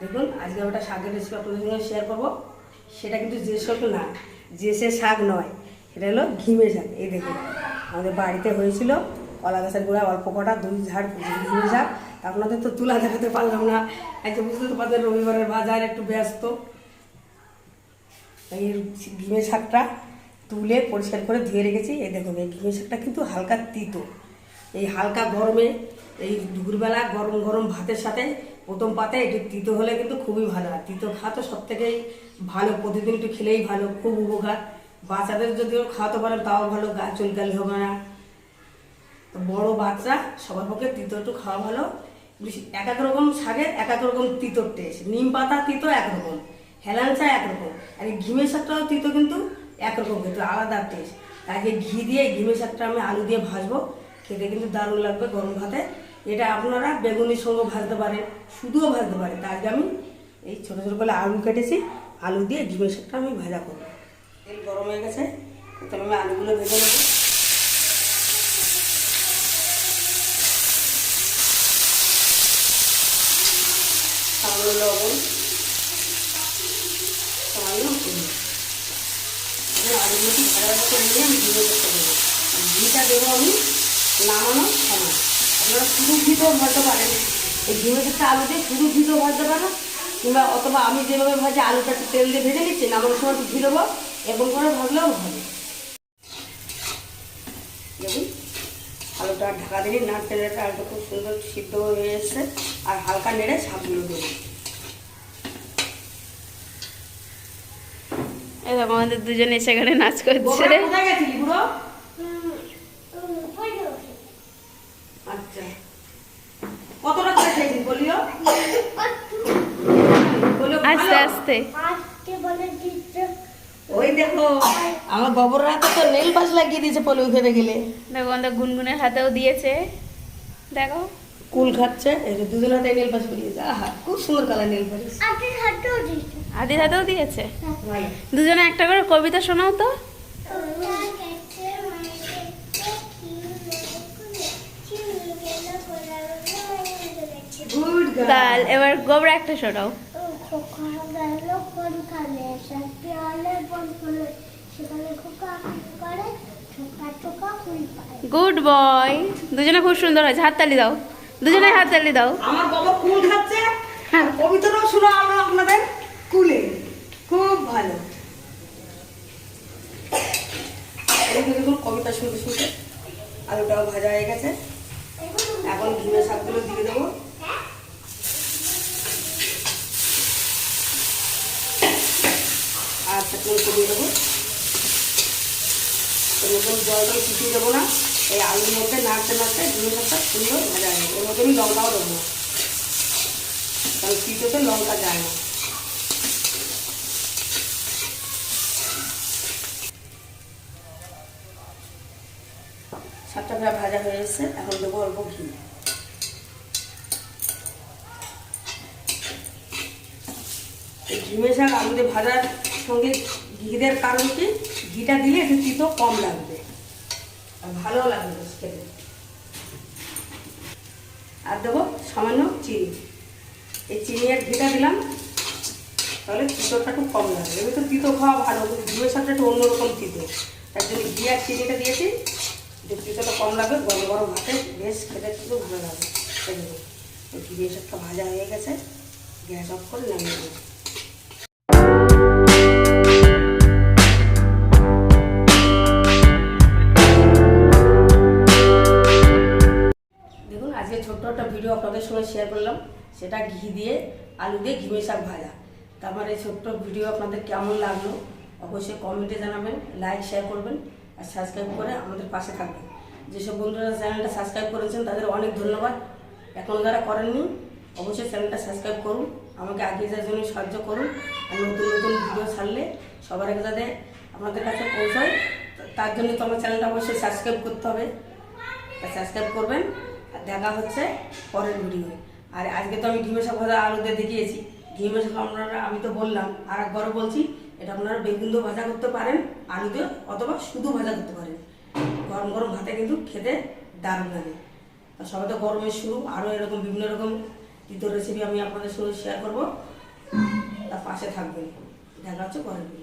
আজকে আমি একটা শাকের রেসিপি আপনাদের সঙ্গে শেয়ার করব। সেটা কিন্তু যে শাক না যে সে শাক নয় সেটা হলো ঘিমে শাক, এই দেখুন। আমাদের বাড়িতে হয়েছিল কলা গাছের গোড়া, অল্প কটা, দুই ঝাড়, ঘিমে শাক। আপনাদের তো তুলা দেখাতে পারলাম না। আজকে বুঝতে তো পারছেন, রবিবারের বাজার একটু ব্যস্ত। এই ঘিমে শাকটা তুলে পরিষ্কার করে ধুয়ে রেখেছি। এই দেখুন, এই ঘিমে শাকটা কিন্তু হালকা তিতো। এই হালকা গরমে, এই দুপুরবেলা গরম গরম ভাতের সাথে প্রথম পাতায় একটু তিতো হলে কিন্তু খুবই ভালো আর তিতো খাওয়া তো সব থেকেই ভালো, প্রতিদিন একটু খেলেই ভালো, খুব উপকার। বাচ্চাদের যদিও খাওয়াতে পারেন তাও ভালো, গা চুলকালি হবে না। বড় বাচ্চা, সবার পক্ষে তিতো একটু খাওয়া ভালো। এক এক রকম শাকের এক এক রকম তিতোর টেস্ট নিম পাতা তিতো একরকম হেলাঞ্চা একরকম আর ঘিমের শাকটাও তিতো কিন্তু একরকম কিন্তু আলাদা টেস্ট আজকে ঘি দিয়ে, ঘিমের শাকটা আমি আলু দিয়ে ভাজবো, খেতে কিন্তু দারুণ লাগবে গরম ভাতে। এটা আপনারা বেগুনির সঙ্গে ভাজতে পারেন শুধুও ভাজতে পারেন তার আজকে আমি এই ছোটো ছোটো করে আলু কেটেছি, আলু দিয়ে ঘিমের শাকটা আমি ভাজা করব। তেল গরম হয়ে গেছে তাহলে আমি আলুগুলো ভেজে নেব। লবণ সামান্য আলুগুলোকে ভাজা নিয়ে আমি ঘিরে করতে দেবো। ঘিটা দেবো আমি নামানোর সময়। আপনারা শুধু ঘিতেও ভাজতে পারেন এই ঘিমে একটা আলু দিয়ে শুধু ঘিতেও ভাজতে পারেন কিংবা অথবা আমি যেভাবে ভাজি আলুটা একটু তেল দিয়ে ভেজে নিচ্ছি নামানোর সময় একটু দেবো এরকম করে ভাজলেও ভালো দেখুন আলুটা ঢাকা দিলে নাড়তে নাড়তে আলুটা খুব সুন্দর সিদ্ধ হয়ে এসছে আর হালকা নেড়ে শাকগুলো দেবো দেখো আমাদের দুজনে সেখানে নাচ করছে কোথায় গেছিলি বুড়ো আচ্ছা। কত টাকা খেয়েছিস বলিও? বলিও আস্তে আস্তে। ওই দেখো আমার গোবর রাতে তো নেল পাশ লাগিয়ে দিয়েছে পলি খেতে গেলে দেখো আমাদের গুনগুনের হাতেও দিয়েছে। দেখো। কুল খাচ্ছে দুজন হাতে নেল পাশ করিয়েছে আহা খুব সুন্দর কালার নেল পাশ। আদির হাতেও দিয়েছে? ভালো। দুজনে একটা করে কবিতা শোনাও তো। গুড এবার গোবরা একটা শোনাও গুড বয় দুজনে খুব সুন্দর হয়েছে। হাততালি দাও দুজনে হাততালি দাও। আমার বাবা কুল খাচ্ছে হ্যাঁ কবিতাটাও শোনা আমরা আপনাদের কুলে। খুব ভালো। দেখুন কবিতা শুনতে শুনতে আলুটাও ভাজা হয়ে গেছে। এখন ঘিমের শাকগুলো দিয়ে দেবো। চাটনি কমিয়ে দেবো। এরকম জল দিয়ে ফুটিয়ে দেবো না। এই আলুর মধ্যে নাড়তে নাড়তে ঘিমের শাকটা সুন্দর ভাজা যাবে এর মধ্যে আমি লঙ্কাও দেবো। কারণ তিতোতে লঙ্কা যায় না। শাকটা প্রায় ভাজা হয়ে এসেছে। এখন দেবো অল্প ঘি। ঘিমে শাক আলুতে ভাজার সঙ্গে ঘি দেওয়ার কারণ কি? ঘিটা দিলে একটু তিতো কম লাগবে। আর ভালো লাগবে খেতে। আর দেবো সামান্য চিনি। এই চিনি আর ঘিটা দিলাম, তাহলে তিতোটা একটু কম লাগবে। এবার তো তিতো খাওয়া ভালো, কিন্তু ঘিমের সাথে একটু অন্যরকম তিতো। তার জন্য ঘি আর চিনিটা দিয়েছি, যে তিতোটা কম লাগবে, গরম গরম ভাতে বেশ খেতে কিন্তু ভালো লাগবে। ঘিমের সাথে ভাজা হয়ে গেছে, গ্যাস অফ করে নামিয়ে দেবো। আপনাদের সঙ্গে শেয়ার করলাম। সেটা ঘি দিয়ে আলু দিয়ে ঘিমে শাক ভাজা। তারপর এই ছোট্ট ভিডিও আপনাদের কেমন লাগল, অবশ্যই কমেন্টে জানাবেন লাইক শেয়ার করবেন, আর সাবস্ক্রাইব করে আমাদের পাশে থাকবেন। যেসব বন্ধুরা চ্যানেলটা সাবস্ক্রাইব করেছেন, তাদের অনেক ধন্যবাদ। এখন যারা করেননি, অবশ্যই চ্যানেলটা সাবস্ক্রাইব করুন, আমাকে আগিয়ে যাওয়ার জন্য সাহায্য করুন, আর নতুন নতুন ভিডিও ছাড়লে সবার আগে যাতে আপনাদের কাছে পৌঁছায়, তার জন্য তো আমার চ্যানেলটা অবশ্যই সাবস্ক্রাইব করতে হবে। সাবস্ক্রাইব করবেন আর দেখা হচ্ছে পরের ভিডিও আর আজকে তো আমি শাক ভাজা আলুতে দেখিয়েছি। ঘিমে শাক আপনারা, আমি তো বললাম আর একবারও বলছি, এটা আপনারা বেগুন দিয়ে ভাজা করতে পারেন আলু দিয়ে অথবা শুধু ভাজা করতে পারেন। গরম গরম ভাতে কিন্তু খেতে দারুণ লাগে। আর সবাই তো গরমের শুরু, আরও এরকম বিভিন্ন রকম তিতো রেসিপি আমি আপনাদের সঙ্গে শেয়ার করব। তার পাশে থাকবেন। দেখা হচ্ছে পরের দিন